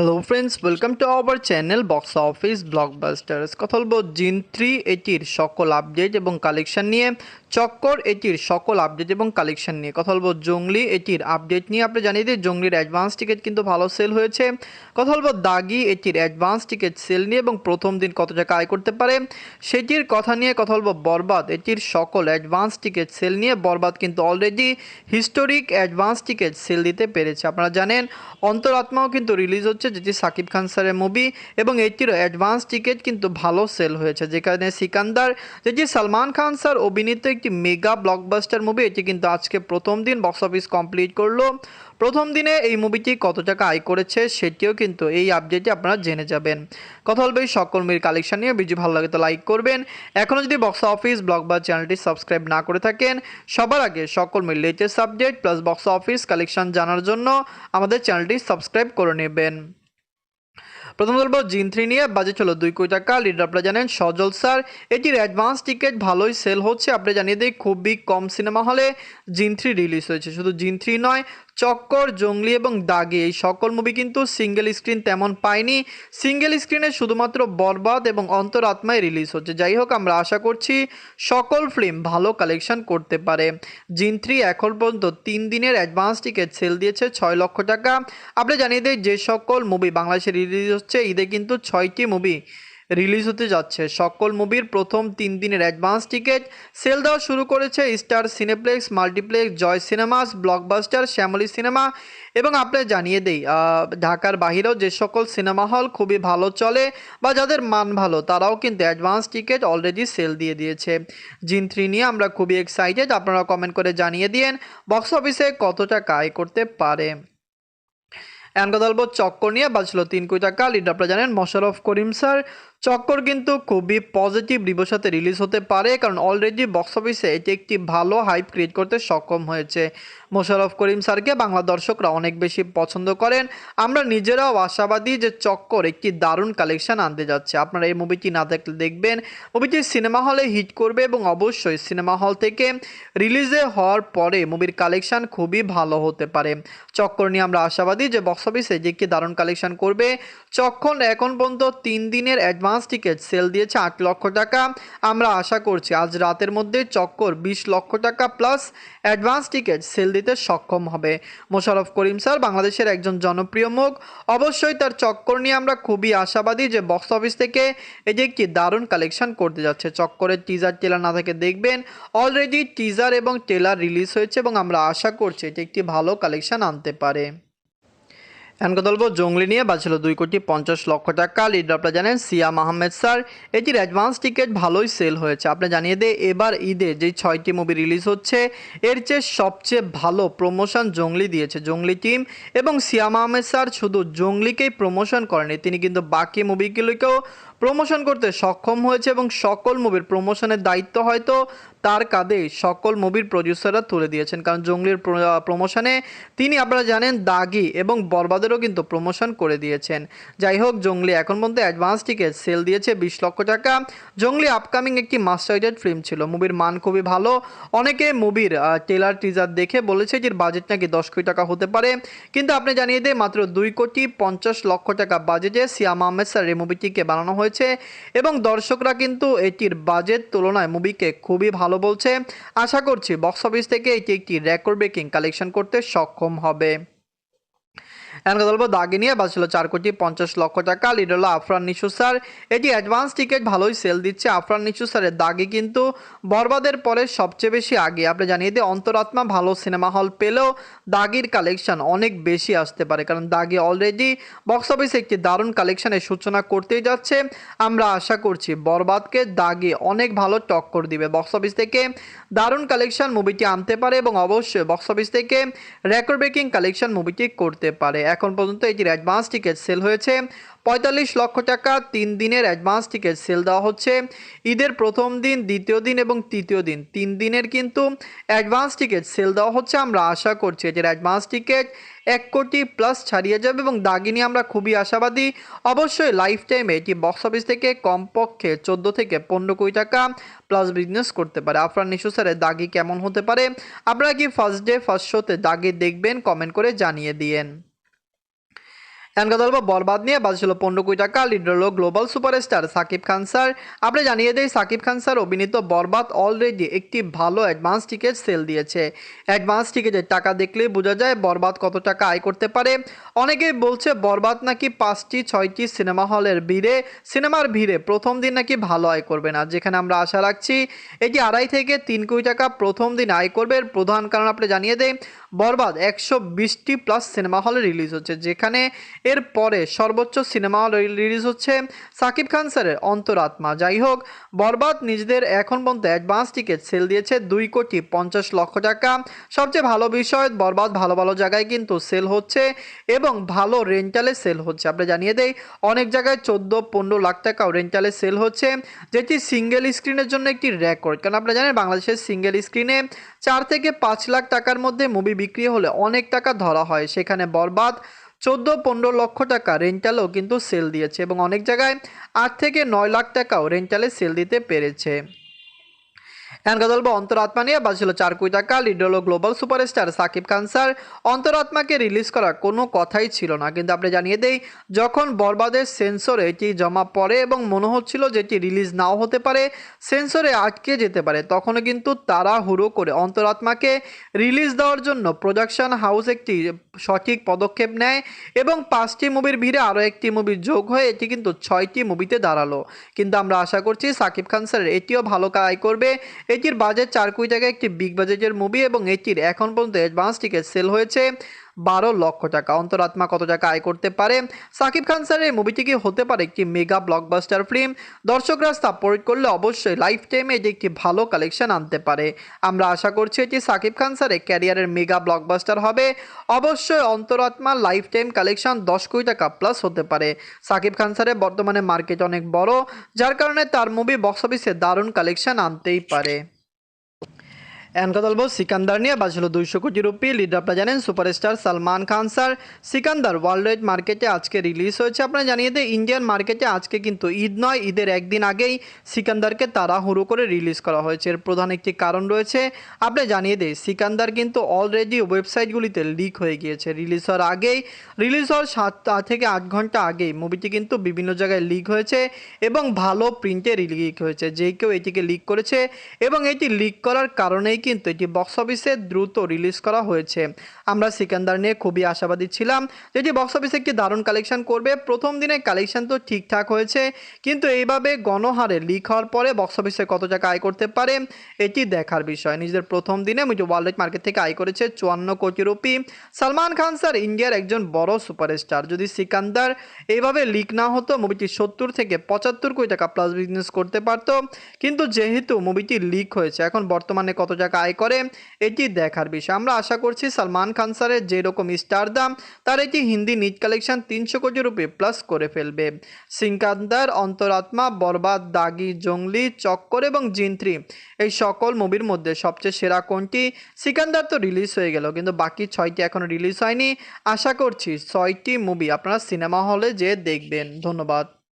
Hello friends welcome to our channel box office blockbuster কথা বলব জিন থ্রি এটির সকল আপডেট এবং কালেকশন নিয়ে। চক্কর, এটির সকল আপডেট এবং কালেকশন নিয়ে কথা বলব জঙ্গলি এটির আপডেট নিয়ে। আপনি জানিয়ে দিই, জঙ্গলির অ্যাডভান্স টিকিট কিন্তু ভালো সেল হয়েছে। কথা বলব দাগি, এটির অ্যাডভান্স টিকিট সেল নিয়ে এবং প্রথম দিন কত টাকা আয় করতে পারে সেটির কথা নিয়ে কথা বলব বরবাদ। এটির সকল অ্যাডভান্স টিকিট সেল নিয়ে বরবাদ কিন্তু already historic advance ticket sale দিতে পেরেছে। আপনারা জানেন, অন্তরাত্মাও কিন্তু রিলিজ হচ্ছে যেটি সাকিব খান স্যারের মুভি এবং এটিরও অ্যাডভান্স টিকিট কিন্তু ভালো সেল হয়েছে। যেখানে সিকান্দার, যেটি সালমান খান স্যার অভিনীত একটি মেগা ব্লকবাস্টার মুভি এটি কিন্তু আজকে প্রথম দিন বক্স অফিস কমপ্লিট করল। প্রথম দিনে এই মুভিটি কত টাকা আয় করেছে সেটিও কিন্তু এই আপডেটে আপনারা জেনে যাবেন। কথা এই সকল মুভির কালেকশন নিয়ে। ভিডিও ভালো লাগে তো লাইক করবেন। এখনও যদি বক্স অফিস ব্লগ বা চ্যানেলটি সাবস্ক্রাইব না করে থাকেন, সবার আগে সকল মুভির latest update plus box office collection জানার জন্য আমাদের চ্যানেলটি সাবস্ক্রাইব করে নেবেন। প্রথম বলব, জিন থ্রি নিয়ে বাজে হলো দুই কোটি টাকা। লিডার আপনারা জানেন, সজল স্যার। এটির অ্যাডভান্স টিকিট ভালোই সেল হচ্ছে। আপনি জানিয়ে দিই, খুবই কম সিনেমা হলে জিন থ্রি রিলিজ হয়েছে। শুধু জিন থ্রি নয় চক্কর, জঙ্গলি এবং দাগে। এই সকল মুভি কিন্তু সিঙ্গেল স্ক্রিন তেমন পায়নি। সিঙ্গেল স্ক্রিনে শুধুমাত্র বরবাদ এবং অন্তরাত্মায় রিলিজ হচ্ছে। যাই হোক, আমরা আশা করছি সকল ফিল্ম ভালো কালেকশন করতে পারে। জিন থ্রি এখন পর্যন্ত তিন দিনের অ্যাডভান্স টিকিট সেল দিয়েছে ছয় লক্ষ টাকা। আপনি জানিয়ে দিই, যে সকল মুভি বাংলাদেশে রিলিজ হচ্ছে, ঈদে কিন্তু ছয়টি মুভি রিলিজ হতে যাচ্ছে। সকল মুভির প্রথম তিন দিনের অ্যাডভান্স টিকিট সেল দেওয়া শুরু করেছে Star Cineplex, multiplex, Joy cinemas Blockbuster Shyamoli cinema এবং আপনি জানিয়ে দেই ঢাকার বাহিরেও যে সকল সিনেমা হল খুবই ভালো চলে বা যাদের মান ভালো, তারাও কিন্তু অ্যাডভান্স টিকিট অলরেডি সেল দিয়ে দিয়েছে। জিন থ্রি নিয়ে আমরা খুবই এক্সাইটেড আপনারা কমেন্ট করে জানিয়ে দিন বক্স অফিসে কত টাকা আয় করতে পারে। এখন চক্কর নিয়ে বাঁচলো তিন কোটি টাকা লিড আপনারা জানেন মোশারফ করিম স্যার চক্কর কিন্তু খুবই পজিটিভ রিভিউর সাথে রিলিজ হতে পারে, কারণ অলরেডি বক্স অফিসে এটি একটি ভালো হাইপ ক্রিয়েট করতে সক্ষম হয়েছে। মোশারফ করিম স্যারকে বাংলা দর্শকরা অনেক বেশি পছন্দ করেন। আমরা নিজেরাও আশাবাদী যে চক্কর একটি দারুণ কালেকশন আনতে যাচ্ছে। আপনারা এই মুভিটি না দেখলে দেখবেন। মুভিটি সিনেমা হলে হিট করবে এবং অবশ্যই সিনেমা হল থেকে রিলিজে হওয়ার পরে মুভির কালেকশন খুবই ভালো হতে পারে। চক্কর নিয়ে আমরা আশাবাদী যে বক্স অফিসে যে একটি দারুণ কালেকশন করবে, চক্কর এখন পর্যন্ত তিন দিনের অ্যাডভান্স টিকিট সেল দিয়েছে আট লক্ষ টাকা। আমরা আশা করছি আজ রাতের মধ্যে চক্কর বিশ লক্ষ টাকা প্লাস অ্যাডভান্স টিকিট সেল দিতে সক্ষম হবে। মোশারফ করিম স্যার বাংলাদেশের একজন জনপ্রিয় মুখ। অবশ্যই তার চক্কর নিয়ে আমরা খুবই আশাবাদী যে বক্স অফিস থেকে এটি একটি দারুণ কালেকশন করতে যাচ্ছে। চক্করের টিজার টেলার না থেকে দেখবেন। অলরেডি টিজার এবং টেলার রিলিজ হয়েছে এবং আমরা আশা করছি এটি একটি ভালো কালেকশন আনতে পারে। এখন দলব জঙ্গলি নিয়ে বাঁচল দুই কোটি পঞ্চাশ লক্ষ টাকা। লিডার আপনারা জানেন, সিয়াম আহমেদ স্যার। এটির অ্যাডভান্স টিকিট ভালোই সেল হয়েছে। আপনি জানিয়ে দে এবার ঈদে যে ছয়টি মুভি রিলিজ হচ্ছে, এর চেয়ে সবচেয়ে ভালো প্রমোশন জঙ্গলি দিয়েছে, জঙ্গলি টিম এবং সিয়াম আহমেদ স্যার শুধু জঙ্গলিকেই প্রমোশন করেনি, তিনি কিন্তু বাকি মুভিগুলিকেও প্রমোশন করতে সক্ষম হয়েছে এবং সকল মুভির প্রমোশনের দায়িত্ব হয়তো তার কাঁধে সকল মুভির প্রডিউসাররা তুলে দিয়েছেন। কারণ জঙ্গলির প্রমোশনে তিনি আপনারা জানেন দাগি এবং বরবাদেরও কিন্তু প্রমোশন করে দিয়েছেন। যাই হোক, জঙ্গলি এখন পর্যন্ত অ্যাডভান্স টিকিট সেল দিয়েছে বিশ লক্ষ টাকা। জঙ্গলি আপকামিং একটি মাস্টার্ডেড ফিল্ম ছিল। মুভির মান খুবই ভালো। অনেকে মুভির টেলার টিজার দেখে বলেছে যে বাজেট নাকি দশ কোটি টাকা হতে পারে। কিন্তু আপনি জানিয়ে দিয়ে মাত্র দুই কোটি পঞ্চাশ লক্ষ টাকা বাজেটে সিয়াম আহমেদ স্যার এই মুভিটিকে বানানো হয়েছে। এবং দর্শকরা কিন্তু এটির বাজেট তুলনায় মুভিকে খুবই ভালো বলছে। আশা করছি বক্স অফিস থেকে এটি একটি রেকর্ড ব্রেকিং কালেকশন করতে সক্ষম হবে। এখন কথা বলব দাগে নিয়ে বাঁচলো চার কোটি পঞ্চাশ লক্ষ টাকা। লিড হলো আফরান নিশু স্যার। এটি অ্যাডভান্স টিকিট ভালোই সেল দিচ্ছে আফরান নিশু স্যারের। দাগি কিন্তু বরবাদের পরে সবচেয়ে বেশি আগে। আপনি জানিয়ে দিয়ে অন্তরাত্মা ভালো সিনেমা হল পেলেও দাগির কালেকশন অনেক বেশি আসতে পারে। কারণ দাগি অলরেডি বক্স অফিসে একটি দারুণ কালেকশনের সূচনা করতেই যাচ্ছে। আমরা আশা করছি বরবাদকে দাগি অনেক ভালো টক্কর দিবে। বক্স অফিস থেকে দারুণ কালেকশন মুভিটি আনতে পারে এবং অবশ্যই বক্স অফিস থেকে রেকর্ড ব্রেকিং কালেকশন মুভিটি করতে পারে। এখন পর্যন্ত এটির অ্যাডভান্স টিকিট সেল হয়েছে। পঁয়তাল্লিশ লক্ষ টাকা তিন দিনের অ্যাডভান্স টিকিট সেল দেওয়া হচ্ছে। ঈদের প্রথম দিন, দ্বিতীয় দিন এবং তৃতীয় দিন, তিন দিনের কিন্তু অ্যাডভান্স টিকিট সেল দেওয়া হচ্ছে। আমরা আশা করছি এটির অ্যাডভান্স টিকিট এক কোটি প্লাস ছাড়িয়ে যাবে এবং দাগিনী আমরা খুবই আশাবাদী। অবশ্যই লাইফ টাইমে এটি বক্স অফিস থেকে কমপক্ষে চোদ্দ থেকে পনেরো কোটি টাকা প্লাস বিজনেস করতে পারে। আফরান নিশু স্যারের দাগি কেমন হতে পারে? আপনারা কি ফার্স্ট ডে ফার্স্ট শোতে দাগি দেখবেন? কমেন্ট করে জানিয়ে দিয়েন। বলব বরবাদ নিয়ে বাজছিল পনেরো কোটি টাকা, লিডার হলো global superstar Shakib Khan sir. আপনি জানিয়ে দেই, সাকিব খান স্যার অভিনীত বরবাদ অলরেডি একটি ভালো অ্যাডভান্স টিকিট সেল দিয়েছে। অ্যাডভান্স টিকিটের টাকা দেখলেই বোঝা যায় বরবাদ কত টাকা আয় করতে পারে। অনেকেই বলছে বরবাদ নাকি পাঁচটি, ছয়টি সিনেমা হলের ভিড়ে, সিনেমার ভিড়ে প্রথম দিন নাকি ভালো আয় করবে না, যেখানে আমরা আশা রাখছি এটি আড়াই থেকে তিন কোটি টাকা প্রথম দিন আয় করবে। প্রধান কারণ আপনি জানিয়ে দেয় বরবাদ একশো বিশটি প্লাস সিনেমা হলে রিলিজ হচ্ছে, যেখানে এর পরে সর্বোচ্চ সিনেমা রিলিজ হচ্ছে সাকিব খান স্যারের অন্তরাত্মা। যাই হোক, বরবাদ নিজেদের এখন পর্যন্ত অ্যাডভান্স টিকিট সেল দিয়েছে দুই কোটি পঞ্চাশ লক্ষ টাকা। সবচেয়ে ভালো বিষয়, বরবাদ ভালো ভালো জায়গায় কিন্তু সেল হচ্ছে এবং ভালো রেন্টালে সেল হচ্ছে। আপনি জানিয়ে দেই, অনেক জায়গায় চোদ্দ, পনেরো লাখ টাকাও রেন্টালে সেল হচ্ছে, যেটি সিঙ্গেল স্ক্রিনের জন্য একটি রেকর্ড। কারণ আপনারা জানেন বাংলাদেশের সিঙ্গেল স্ক্রিনে চার থেকে পাঁচ লাখ টাকার মধ্যে মুভি বিক্রি হলে অনেক টাকা ধরা হয়। সেখানে বরবাদ চোদ্দ, পনেরো লক্ষ টাকা রেন্টালও কিন্তু সেল দিয়েছে এবং অনেক জায়গায় আট থেকে নয় লাখ টাকাও রেন্টালে সেল দিতে পেরেছে। বলব অন্তরাত্মা নিয়ে বাজছিল চার কোটি টাকা lead global superstar Shakib Khan sir. অন্তরাত্মাকে release করার কোনো কথাই ছিল না। কিন্তু আপনি জানিয়ে দেই, যখন বরবাদের সেন্সরে এটি জমা পড়ে এবং মনে হচ্ছিল যে এটি রিলিজ নাও হতে পারে, সেন্সরে আটকে যেতে পারে, তখনও কিন্তু তারা হুড়ো করে অন্তরাত্মাকে রিলিজ দেওয়ার জন্য প্রোডাকশন হাউস একটি সঠিক পদক্ষেপ নেয় এবং পাঁচটি মুভির ভিড়ে আরও একটি মুভি যোগ হয়ে এটি কিন্তু ছয়টি মুভিতে দাঁড়াল। কিন্তু আমরা আশা করছি সাকিব খান স্যারের এটিও ভালো আয় করবে এটির বাজেট চার কোটি টাকা একটি বিগ বাজেটের মুভি এবং এটির এখন পর্যন্ত অ্যাডভান্স টিকিট সেল হয়েছে। বারো লক্ষ টাকা। অন্তরাত্মা কত টাকা আয় করতে পারে? সাকিব খান স্যারের এই মুভিটি কি হতে পারে একটি মেগা ব্লকবাস্টার ফিল্ম দর্শকরা সাপোর্ট করলে অবশ্যই লাইফ টাইমে এটি একটি ভালো কালেকশন আনতে পারে। আমরা আশা করছি এটি সাকিব খান স্যারের ক্যারিয়ারের মেগা ব্লকবাস্টার হবে। অবশ্যই অন্তরাত্মা লাইফ টাইম কালেকশন দশ কোটি টাকা প্লাস হতে পারে। সাকিব খান স্যারের বর্তমানে মার্কেট অনেক বড়, যার কারণে তার মুভি বক্স অফিসে দারুণ কালেকশন আনতেই পারে। এখন কথা বলব, সিকান্দার নিয়ে বাজছিল দুইশো কোটি রুপি লিড আপনারা জানেন superstar Salman Khan sir. Sikandar world wide মার্কেটে আজকে রিলিজ হয়েছে, আপনারা জানিয়ে দেয় ইন্ডিয়ান মার্কেটে আজকে কিন্তু ঈদ নয়, ঈদের একদিন আগেই সিকান্দারকে তাড়াহুড়ো করে রিলিজ করা হয়েছে। এর প্রধান একটি কারণ রয়েছে আপনি জানিয়ে দেয় সিকান্দার কিন্তু অলরেডি ওয়েবসাইটগুলিতে লিক হয়ে গিয়েছে। রিলিজ হওয়ার আগেই রিলিজ হওয়ার সাত থেকে আট ঘণ্টা আগেই মুভিটি কিন্তু বিভিন্ন জায়গায় লিক হয়েছে এবং ভালো প্রিন্টে লিক হয়েছে। যে কেউ এটিকে লিক করেছে এবং এটি লিক করার কারণেই কিন্তু এটি বক্স অফিসে দ্রুত রিলিজ করা হয়েছে। আমরা সিকান্দার নিয়ে খুবই আশাবাদী ছিলাম যেটি বক্স অফিসে একটি দারুণ কালেকশন করবে। প্রথম দিনে কালেকশন তো ঠিকঠাক হয়েছে, কিন্তু এইভাবে গণহারে লিক হওয়ার পরে বক্স অফিসে কত টাকা আয় করতে পারে, এটি দেখার বিষয়। নিজেদের প্রথম দিনে ওয়ার্ল্ড মার্কেট থেকে আয় করেছে চুয়ান্ন কোটি রুপি। সালমান খান স্যার ইন্ডিয়ার একজন বড় সুপারস্টার যদি সিকান্দার এইভাবে লিক না হতো মুভিটি সত্তর থেকে পঁচাত্তর কোটি টাকা প্লাস বিজনেস করতে পারতো। কিন্তু যেহেতু মুভিটি লিক হয়েছে, এখন বর্তমানে কত টাকা আয় করে, এটি দেখার বিষয়। আমরা আশা করছি সালমান খান স্যারের যেরকম স্টার দাম তার এটি হিন্দি নিট কালেকশন তিনশো কোটি রুপি প্লাস করে ফেলবে। সিকান্দার অন্তরাত্মা, বরবাদ, দাগি, জঙ্গলি, চক্কর এবং জিন্ত্রি, এই সকল মুভির মধ্যে সবচেয়ে সেরা কোনটি? সিকান্দার তো রিলিজ হয়ে গেল, কিন্তু বাকি ছয়টি এখনও রিলিজ হয়নি। আশা করছি ছয়টি মুভি আপনারা সিনেমা হলে যে দেখবেন। ধন্যবাদ।